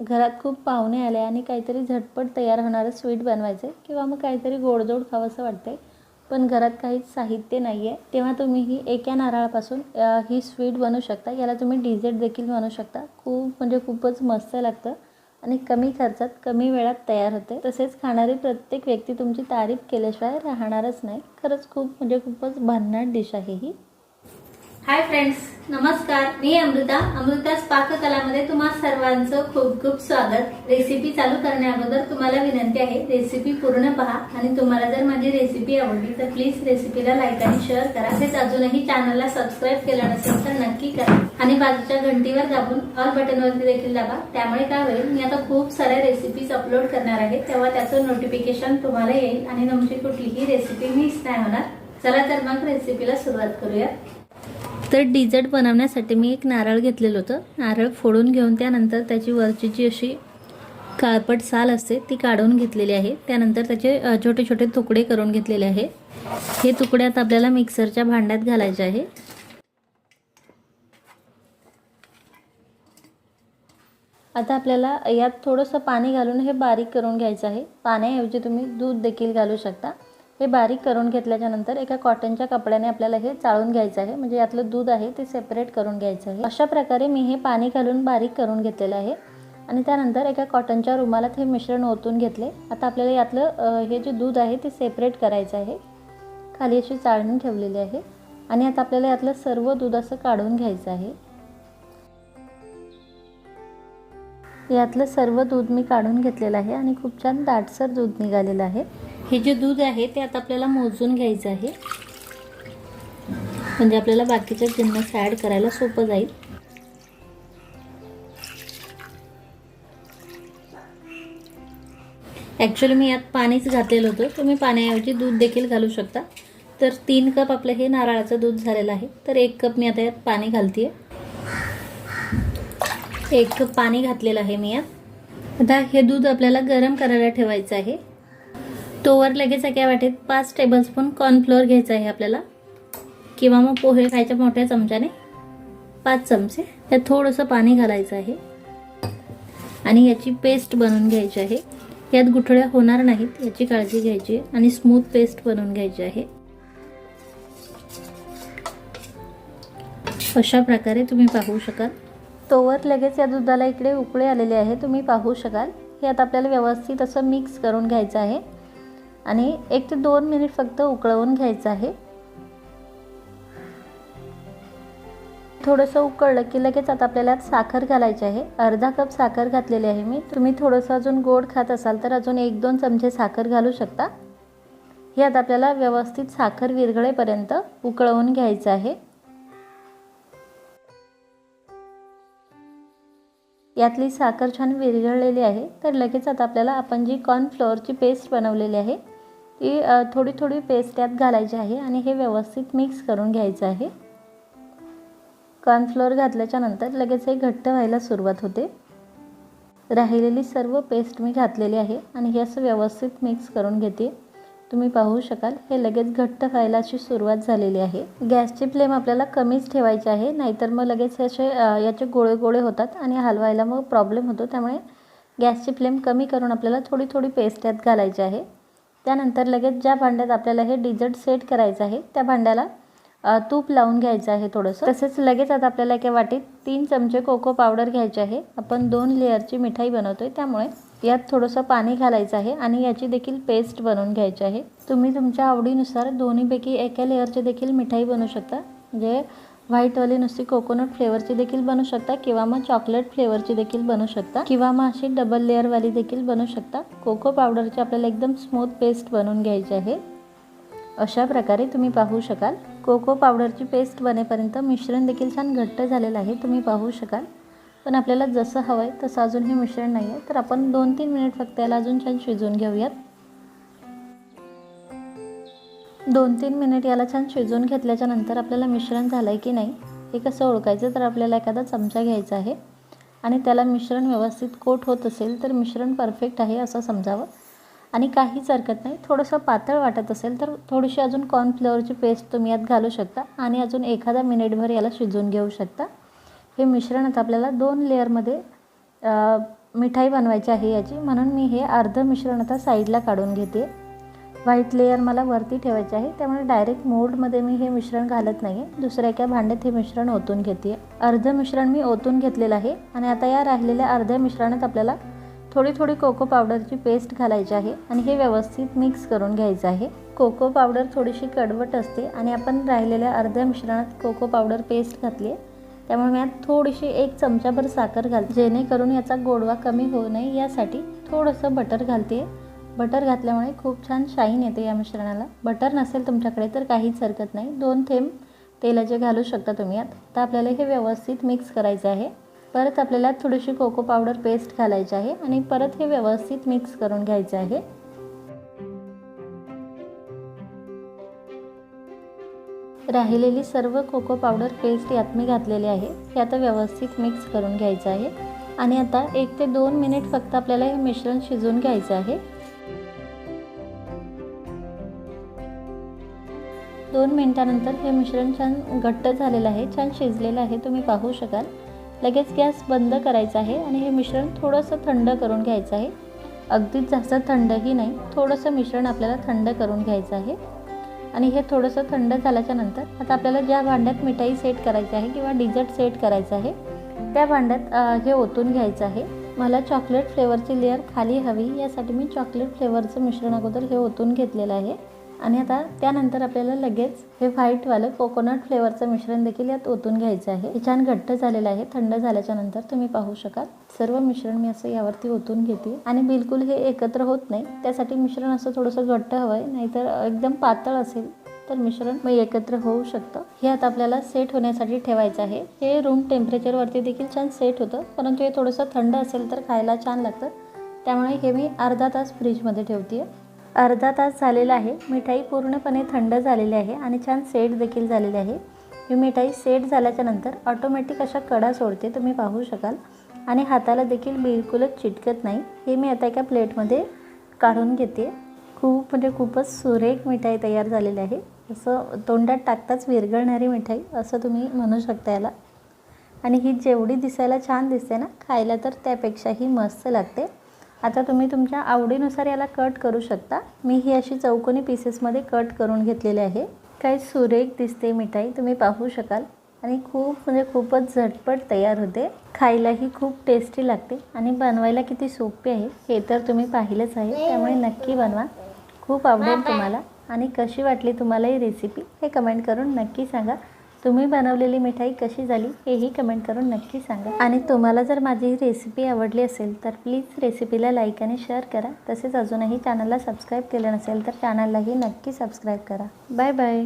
घरात खूप पाहुणे आले आणि काहीतरी झटपट तयार होणारं स्वीट बनवायचं आहे किंवा मग काहीतरी गोडधोड खावंसं असं आहे पण घरात काहीच साहित्य नाही आहे तेव्हा तुम्ही ही एका नारळापासून ही स्वीट बनवू शकता. याला तुम्ही डिझर्ट देखील बनवू शकता. खूप म्हणजे खूपच मस्त लागतं आणि कमी खर्चात कमी वेळात तयार होते. तसेच खाणारी प्रत्येक व्यक्ती तुमची तारीफ केल्याशिवाय राहणारच नाही. खरंच खूप म्हणजे खूपच भन्नाट डिश आहे ही. हाय फ्रेंड्स नमस्कार मी अमृता. अमृता पाककलामध्ये तुम्हा सर्वांचं खूप खूप स्वागत. रेसिपी चालू करण्याअगोदर तुम्हाला विनंती आहे रेसिपी पूर्ण पहा. आणि तुम्हाला जर माझी रेसिपी आवडली तर प्लीज रेसिपीला लाईक आणि शेअर करा. तसेच अजूनही चॅनलला सबस्क्राईब केलं नसेल तर नक्की करा. आणि बाजूच्या घंटीवर दाबून ऑल बटनवरती देखील दाबा. त्यामुळे काय होईल मी आता खूप साऱ्या रेसिपीज अपलोड करणार आहे. तेव्हा त्याचं नोटिफिकेशन तुम्हाला येईल आणि तुमची कुठलीही रेसिपी मिस नाही होणार. चला तर मग रेसिपीला सुरुवात करूया. तर डिझर्ट बनवण्यासाठी मी एक नारळ घेतलेलं होतं. नारळ फोडून घेऊन त्यानंतर त्याची वरची जी अशी काळपट साल असते ती काढून घेतलेली आहे. त्यानंतर त्याचे छोटे छोटे तुकडे करून घेतलेले आहे. हे तुकडे आता आपल्याला मिक्सरच्या भांड्यात घालायचे आहे. आता आपल्याला यात थोडंसं पाणी घालून हे बारीक करून घ्यायचं आहे. पाण्याऐवजी तुम्ही दूध देखील घालू शकता. हे बारीक करून घेतल्याच्या नंतर एका कॉटनच्या कपड्याने आपल्याला हे चाळून घ्यायचं आहे. म्हणजे यातलं दूध आहे ते सेपरेट करून घ्यायचं आहे. अशा प्रकारे मी हे पाणी घालून बारीक करून घेतलेलं आहे. आणि त्यानंतर एका कॉटनच्या रुमालात हे मिश्रण ओतून घेतले. आता आपल्याला यातलं हे जे दूध आहे ते सेपरेट करायचं आहे. खाली अशी चाळणी ठेवलेली आहे. आणि आता आपल्याला यातलं सर्व दूध असं काढून घ्यायचं आहे. यातलं सर्व दूध मी काढून घेतलेलं आहे आणि खूप छान दाटसर दूध निघालेलं आहे. हे जे दूध आहे ते आता आपल्याला मोजून घ्यायचं आहे. म्हणजे आपल्याला बाकीच्या जिन्नस ॲड करायला सोपं जाईल. ॲक्च्युली मी यात पाणीच घातलेलं होतं. तुम्ही पाण्याऐवजी दूध देखील घालू शकता. तर तीन कप आपलं हे नारळाचं दूध झालेलं आहे. तर एक कप मी आता यात पाणी घालते आहे एक कप पाणी घातलेलं आहे मी यात. आता हे दूध आपल्याला गरम करायला ठेवायचं आहे. तोवर लगेच एका वाटेत पाच टेबलस्पून कॉर्नफ्लोअर घ्यायचं आहे आपल्याला. किंवा मग पोहे खायच्या मोठ्या चमच्याने पाच चमचे. त्यात थोडंसं पाणी घालायचं आहे. आणि याची पेस्ट बनवून घ्यायची आहे. यात गुठळ्या होणार नाहीत याची काळजी घ्यायची आहे. आणि स्मूथ पेस्ट बनवून घ्यायची आहे. अशा प्रकारे तुम्ही पाहू शकाल. तोवर लगेच या दुधाला इकडे उकळे आलेले आहे. तुम्ही पाहू शकाल. हे आता आपल्याला व्यवस्थित असं मिक्स करून घ्यायचं आहे. आणि एक ते दोन मिनिट फक्त उकळवून घ्यायचं आहे. थोडंसं उकळलं की लगेच आता आपल्याला साखर घालायची आहे. अर्धा कप साखर घातलेली आहे मी. तुम्ही थोडंसं अजून गोड खात असाल तर अजून एक दोन चमचे साखर घालू शकता. हे आता आपल्याला व्यवस्थित साखर विरघळेपर्यंत उकळवून घ्यायचं आहे. यातली साखर छान विरघळलेली आहे. तर लगेच आता आपल्याला आपण जी कॉर्नफ्लोअरची पेस्ट बनवलेली आहे ती थोडी थोडी पेस्ट यात घालायची आहे आणि हे व्यवस्थित मिक्स करून घ्यायचं आहे. कॉर्नफ्लोअर घातल्याच्या नंतर लगेच हे घट्ट व्हायला सुरुवात होते. राहिलेली सर्व पेस्ट मी घातलेली आहे आणि हे असं व्यवस्थित मिक्स करून घेते. तुम्ही पाहू शकाल हे लगेच घट्ट व्हायला अशी सुरुवात झालेली आहे. गॅसची फ्लेम आपल्याला कमीच ठेवायची आहे नाहीतर मग लगेच असे याचे गोळे गोळे होतात आणि हलवायला मग प्रॉब्लेम होतो. त्यामुळे गॅसची फ्लेम कमी करून आपल्याला थोडी थोडी पेस्ट यात घालायची आहे. त्यानंतर लगेच ज्या भांड्यात आपल्याला हे डिझर्ट सेट करायचं आहे त्या भांड्याला तूप लावून घ्यायचं आहे थोडंसं. तसेच लगेच आता आपल्याला एका वाटीत तीन चमचे कोको पावडर घ्यायचे आहे. आपण दोन लेअरची मिठाई बनवतो आहे त्यामुळे यात थोडंसं पाणी घालायचं आहे आणि याची देखील पेस्ट बनवून घ्यायची आहे. तुम्ही तुमच्या आवडीनुसार दोन्हीपैकी एका लेअरची देखील मिठाई बनवू शकता. जे व्हाईटवाली नुसती कोकोनट फ्लेवरची देखील बनवू शकता किंवा मग चॉकलेट फ्लेवरची देखील बनवू शकता. किंवा मग अशी डबल लेअरवाली देखील बनवू शकता. कोको पावडरची आपल्याला एकदम स्मूथ पेस्ट बनवून घ्यायची आहे. अशा प्रकारे तुम्ही पाहू शकाल. कोको पावडरची पेस्ट बनेपर्यंत मिश्रण देखील छान घट्ट झालेलं आहे. तुम्ही पाहू शकाल. पण आपल्याला जसं हवं आहे तसं अजून हे मिश्रण नाही आहे. तर आपण दोन तीन मिनिट फक्त याला अजून छान शिजवून घेऊयात. दोन तीन मिनिट याला छान शिजवून घेतल्याच्या नंतर आपल्याला मिश्रण झालं आहे की नाही हे कसं ओळखायचं तर आपल्याला एखादा चमचा घ्यायचा आहे. आणि त्याला मिश्रण व्यवस्थित कोट होत असेल तर मिश्रण परफेक्ट आहे असं समजावं. आणि काहीच हरकत नाही. थोडंसं पातळ वाटत असेल तर थोडीशी अजून कॉर्नफ्लॉवरची पेस्ट तुम्ही यात घालू शकता. आणि अजून एखादा मिनिटभर याला शिजवून घेऊ शकता. हे मिश्रण आता आपल्याला दोन लेअरमध्ये मिठाई बनवायची आहे याची. म्हणून मी हे अर्धं मिश्रण आता साईडला काढून घेते. व्हाईट लेअर मला वरती ठेवायचे आहे. त्यामुळे डायरेक्ट मोल्डमध्ये मी हे मिश्रण घालत नाही आहे दुसऱ्या एका भांड्यात हे मिश्रण ओतून घेते. अर्धं मिश्रण मी ओतून घेतलेलं आहे. आणि आता या राहिलेल्या अर्ध्या मिश्रणात आपल्याला थोडी थोडी कोको पावडरची पेस्ट घालायची आहे. आणि हे व्यवस्थित मिक्स करून घ्यायचं आहे. कोको पावडर थोडीशी कडवट असते. आणि आपण राहिलेल्या अर्ध्या मिश्रणात कोको पावडर पेस्ट घातली आहे त्यामुळे मी यात थोडीशी एक चमचाभर साखर घालते जेणेकरून याचा गोडवा कमी होऊ नये. यासाठी थोडंसं बटर घालते. बटर घातल्यामुळे खूप छान शाईन येते या मिश्रणाला. बटर नसेल तुमच्याकडे तर काहीच हरकत नाही. दोन थेंब तेलाचे घालू शकता तुम्ही यात. तर आपल्याला हे व्यवस्थित मिक्स करायचं आहे. परत आपल्याला थोडीशी कोको पावडर पेस्ट घालायची आहे आणि परत हे व्यवस्थित मिक्स करून घ्यायचं आहे. राहिलेली सर्व कोको पावडर पेस्ट यात मी घातलेली आहे. हे आता व्यवस्थित मिक्स करून घ्यायचं आहे. आणि आता एक ते दोन मिनिट फक्त आपल्याला हे मिश्रण शिजवून घ्यायचं आहे. दोन मिनटानंतर हे मिश्रण छान घट्ट झालेलं आहे छान शिजलेलं आहे तुम्ही पाहू शकाल. लगेच गॅस बंद करायचा आहे आणि हे मिश्रण थोडंसं थंड करून घ्यायचं आहे. अगदीच जास्त थंडही नाही थोडंसं मिश्रण आपल्याला थंड करून घ्यायचं आहे. आणि हे थोडंसं थंड झाल्याच्यानंतर आता आपल्याला ज्या भांड्यात मिठाई सेट करायची आहे किंवा डिझर्ट सेट करायचं आहे त्या भांड्यात हे ओतून घ्यायचं आहे. मला चॉकलेट फ्लेवरची लेअर खाली हवी यासाठी मी चॉकलेट फ्लेवरचं मिश्रण अगोदर हे ओतून घेतलेलं आहे. आणि आता त्यानंतर आपल्याला लगेच हे व्हाईटवालं कोकोनट फ्लेवरचं मिश्रण देखील यात ओतून घ्यायचं आहे. हे छान घट्ट झालेलं आहे. थंड झाल्याच्यानंतर तुम्ही पाहू शकाल. सर्व मिश्रण मी असं यावरती ओतून घेते. आणि बिलकुल हे एकत्र होत नाही. त्यासाठी मिश्रण असं थोडंसं घट्ट हवं आहे नाहीतर एकदम पातळ असेल तर मिश्रण मग एकत्र होऊ शकतं. हे आता आपल्याला सेट होण्यासाठी ठेवायचं आहे. हे रूम टेम्परेचरवरती देखील छान सेट होतं. परंतु हे थोडंसं थंड असेल तर खायला छान लागतं. त्यामुळे हे मी अर्धा तास फ्रीजमध्ये ठेवते आहे अर्धा तास झालेला आहे. मिठाई पूर्णपणे थंड झालेली आहे आणि छान सेट देखील झालेली आहे. ही मिठाई सेट झाल्याच्यानंतर ऑटोमॅटिक अशा कडा सोडते तुम्ही पाहू शकाल. आणि हाताला देखील बिलकुलच चिटकत नाही. हे मी आता एका प्लेटमध्ये काढून घेते. खूप म्हणजे खूपच सुरेख मिठाई तयार झालेली आहे. असं तोंडात टाकताच विरघळणारी मिठाई असं तुम्ही म्हणू शकता याला. आणि ही जेवढी दिसायला छान दिसते ना खायला तर त्यापेक्षाही मस्त लागते. आता तुम्ही तुमच्या आवडीनुसार याला कट करू शकता. मी ही अशी चौकोनी पीसेसमध्ये कट करून घेतलेली आहे. काही सुरेख दिसते मिठाई तुम्ही पाहू शकाल. आणि खूप म्हणजे खूपच झटपट तयार होते. खायलाही खूप टेस्टी लागते. आणि बनवायला किती सोपे आहे हे तर तुम्ही पाहिलंच आहे. त्यामुळे नक्की बनवा. खूप आवडेल तुम्हाला. आणि कशी वाटली तुम्हाला ही रेसिपी हे कमेंट करून नक्की सांगा. तुम्ही बनवलेली मिठाई कशी झाली हेही कमेंट करून नक्की सांगा. आणि तुम्हाला जर माझी ही रेसिपी आवडली असेल तर प्लीज रेसिपीला लाईक आणि शेअर करा. तसेच अजूनही चॅनलला सबस्क्राईब केलं नसेल तर चॅनललाही नक्की सबस्क्राईब करा. Bye bye